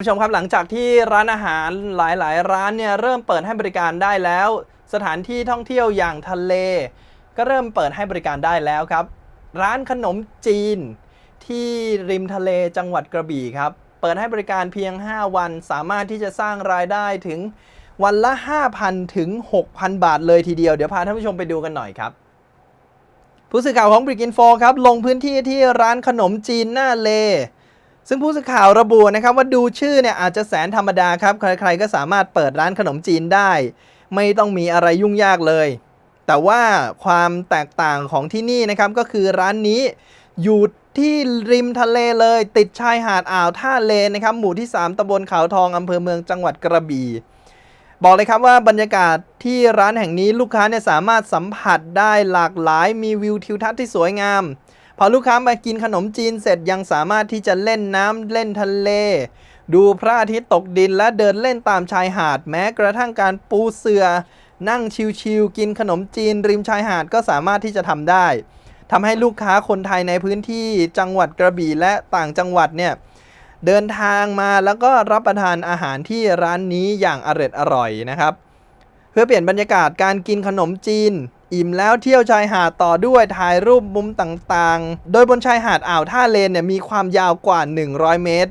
คุณผู้ชมครับหลังจากที่ร้านอาหารหลายๆ ร้านเนี่ยเริ่มเปิดให้บริการได้แล้ว สถานที่ท่องเที่ยวอย่างทะเล ก็เริ่มเปิดให้บริการได้แล้วครับ ร้านขนมจีน ที่ริมทะเลจังหวัดกระบี่ครับ เปิดให้บริการเพียง 5 วัน สามารถที่จะสร้างรายได้ถึงวันละ 5,000 ถึง 6,000 บาทเลยทีเดียว เดี๋ยวพาท่านผู้ชมไปดูกันหน่อยครับ ผู้สื่อข่าวของบริกินโฟครับลงพื้นที่ที่ร้านขนมจีนหน้าเล ซึ่งผู้สื่อข่าวระบุนะครับว่าดูชื่อเนี่ยอาจจะแสนธรรมดาครับ ใครๆก็สามารถเปิดร้านขนมจีนได้ ไม่ต้องมีอะไรยุ่งยากเลย แต่ว่าความแตกต่างของที่นี่นะครับก็คือร้านนี้อยู่ที่ริมทะเลเลย ติดชายหาดอ่าวท่าเลนะครับ หมู่ที่ 3ตำบลเขาทองอำเภอเมืองจังหวัดกระบี่บอกเลยครับว่าบรรยากาศที่ร้านแห่งนี้ลูกค้าเนี่ยสามารถสัมผัสได้หลากหลายมีวิวทิวทัศน์ที่สวยงาม พอลูกค้ามากินขนมจีนเสร็จยังสามารถที่จะเล่นน้ำเล่นทะเล ดูพระอาทิตย์ตกดินและเดินเล่นตามชายหาด แม้กระทั่งการปูเสือ นั่งชิลๆกินขนมจีนริมชายหาดก็สามารถที่จะทำได้ทำให้ลูกค้าคนไทยในพื้นที่จังหวัดกระบี่และต่างจังหวัดเนี่ยเดินทางมาแล้วก็รับประทานอาหารที่ร้านนี้อย่างอร่อยอร่อยนะครับ เพื่อเปลี่ยนบรรยากาศการกินขนมจีน อิ่มแล้วเที่ยวชายหาดต่อด้วยถ่ายรูปมุมต่างๆ โดยบนชายหาดอ่าวท่าเลนเนี่ยมีความยาวกว่า 100 เมตร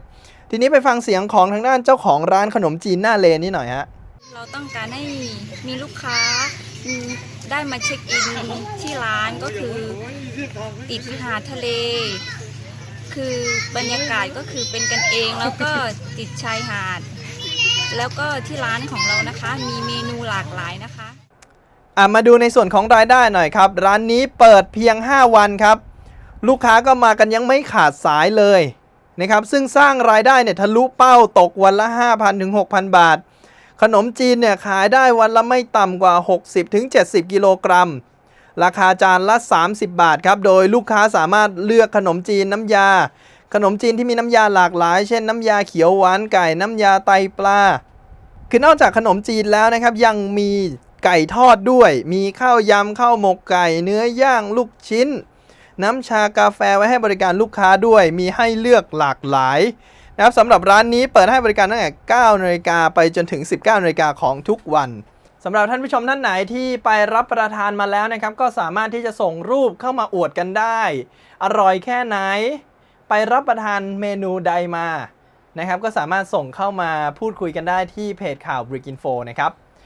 ทีนี้ไปฟังเสียงของทางด้านเจ้าของร้านขนมจีนหน้าเลนนี่หน่อยฮะ เราต้องการให้มีลูกค้าได้มาเช็คอินที่ร้านก็คือติดหาดทะเล คือบรรยากาศก็คือเป็นกันเองแล้วก็ติดชายหาด แล้วก็ที่ร้านของเรานะคะ มีเมนูหลากหลายนะคะ อะมาดูในส่วนของรายได้หน่อยครับ ร้านนี้เปิดเพียง 5 วันครับ ลูกค้าก็มากันยังไม่ขาดสายเลยนะครับซึ่งสร้างรายได้เนี่ยทะลุเป้าตกวันละ 5,000ถึง6,000 บาท ขนมจีนเนี่ยขายได้วันละไม่ต่ำกว่า 60ถึง70 กิโลกรัม ราคาจานละ 30 บาทครับ โดยลูกค้าสามารถเลือกขนมจีนน้ำยา ขนมจีนที่มีน้ำยาหลากหลาย เช่นน้ำยาเขียวหวานไก่น้ำยาไตปลา คือนอกจากขนมจีนแล้วนะครับยังมี ไก่ทอดด้วย มีข้าวยำข้าวหมกไก่ เนื้อย่างลูกชิ้น น้ำชากาแฟไว้ให้บริการลูกค้าด้วย มีให้เลือกหลากหลายนะครับสำหรับร้านนี้เปิดให้บริการตั้งแต่9นาฬิกาไปจนถึง 19นาฬิกาของทุกวันสำหรับท่านผู้ชมท่านไหนที่ไปรับประทานมาแล้วนะครับ ก็สามารถที่จะส่งรูปเข้ามาอวดกันได้ อร่อยแค่ไหน ไปรับประทานเมนูใดมานะครับ ก็สามารถส่งเข้ามาพูดคุยกันได้ที่เพจข่าว b r i c Info นะครับ